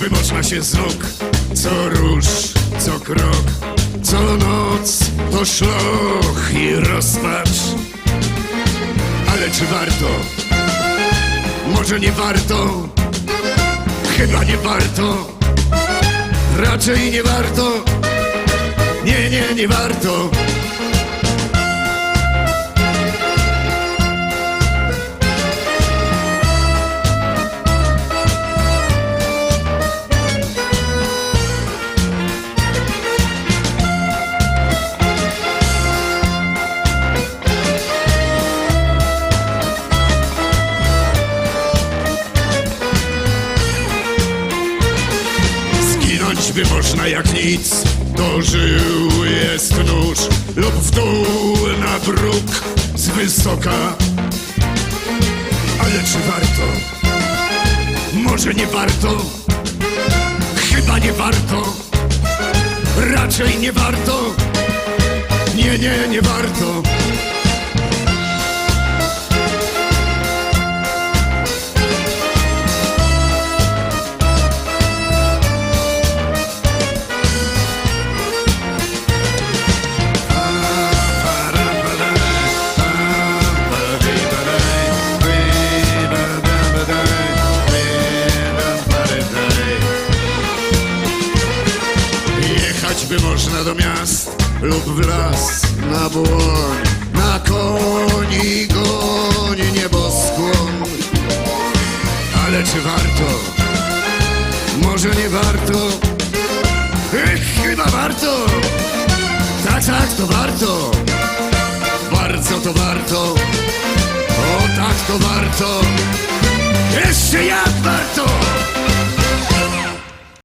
by można się z nóg Co róż, co krok, co noc To szloch i rozpacz Ale czy warto? Może nie warto? Chyba nie warto Raczej nie warto Nie, nie, nie warto Zginąć by można jak nic Do żył jest nóż Lub w dół na bruk z wysoka Ale czy warto? Może nie warto? Chyba nie warto Raczej nie warto Nie, nie, nie warto można do miast lub w las na błoń Na koni goni nieboskłon Ale czy warto? Może nie warto? Ech, chyba warto! Tak, tak, to warto! Bardzo to warto! O tak to warto!